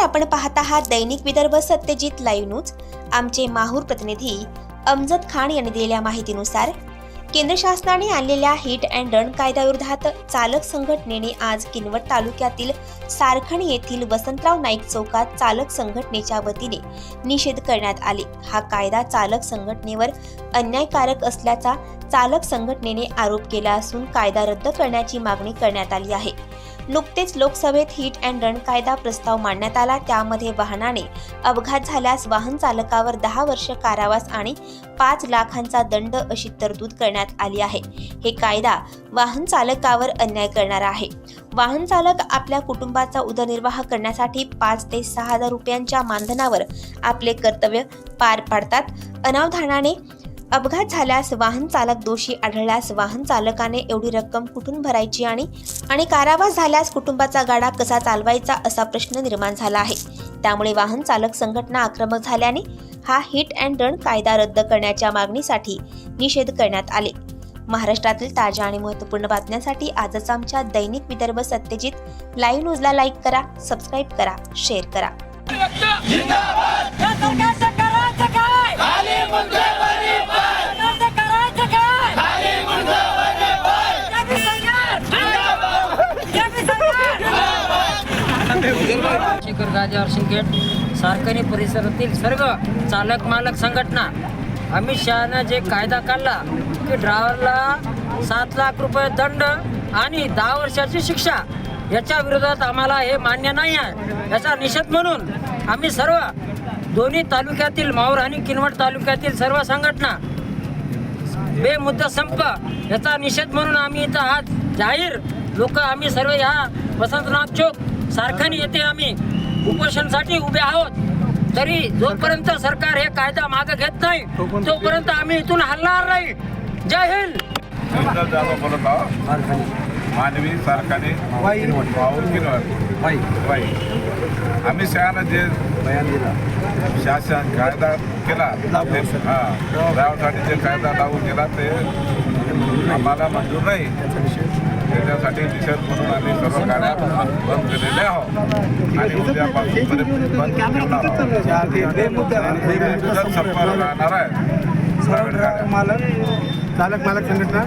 नमस्कार आपण पाहत आहात दैनिक विदर्भ सत्यजित लाईव्ह न्यूज आमचे माहूर प्रतिनिधी अमजद खान यांनी दिलेल्या माहितीनुसार केंद्र शासनाने आणलेल्या हिट अँड रन कायद्याविरोधात चालक संघटनेने आज किनवट तालुक्यातील सारखणी येथील वसंतराव नाईक चौकात चालक संघटनेच्या वतीने निषेध करण्यात आले. हा कायदा चालक संघटनेवर अन्यायकारक असल्याचा चालक संघटनेने आरोप केला असून कायदा रद्द करण्याची मागणी करण्यात आली आहे. नुकतेच लोकसभेत हिट अँड रन कायदा प्रस्ताव मांडण्यात आला. त्यामध्ये वाहनाने अपघात झाल्यास वाहन चालकावर दहा वर्ष कारावास आणि पाच लाखांचा दंड अशी तरतूद करण्यात आली आहे. हे कायदा वाहन चालकावर अन्याय करणारा आहे. वाहन चालक आपल्या कुटुंबाचा उदरनिर्वाह करण्यासाठी पाच ते सहा हजार रुपयांच्या मानधनावर आपले कर्तव्य पार पाडतात. अनावधानाने अपघात झाल्यास वाहन चालक दोषी आढळल्यास वाहन चालकाने एवढी रक्कम कुठून भरायची आणि आणि कारावास झाल्यास कुटुंबाचा गाडा कसा चालवायचा असा प्रश्न निर्माण झाला आहे. त्यामुळे वाहन चालक संघटना आक्रमक झाल्याने हा हिट अँड रन कायदा रद्द करण्याच्या मागणीसाठी निषेध करण्यात आले. महाराष्ट्रातील ताज्या आणि महत्त्वपूर्ण बातम्यांसाठी आजच आमच्या दैनिक विदर्भ सत्यजित लाईव्ह न्यूजला लाईक करा सबस्क्राईब करा शेअर करा. शेखर राजा शिंगेट परिसरातील सर्व चालक मालक संघटना अमित शहानं जे कायदा काढला की ड्रायव्हरला सात लाख रुपये दंड आणि दहा वर्षाची शिक्षा याच्या विरोधात आम्हाला हे मान्य नाही आहे. याचा निषेध म्हणून आम्ही सर्व दोन्ही तालुक्यातील माहूर आणि किनवट तालुक्यातील सर्व संघटना बेमुद्दा संप याचा निषेध म्हणून आम्ही इथं आज जाहीर लोक आम्ही सर्व ह्या वसंतनाथ चौक सारखानी येथे आम्ही. उपोषणसाठी उभे आहोत. तरी जोपर्यंत सरकार हे कायदा मागे घेत नाही तोपर्यंत आम्ही इथून हलणार नाही. जय हिंद. मानवी सारखाने आम्ही शहानं जे शासन कायदा केला ते हा त्यासाठी जे कायदा लागू केला ते आम्हाला मंजूर नाही. त्याच्यासाठी निषेध म्हणून आम्ही सर्व गाड्या बंद केलेल्या आहोत. आणि उद्यापासून बंद ठेवणार आहोत. संपर्क राहणार आहे मालक चालक मालक संघटना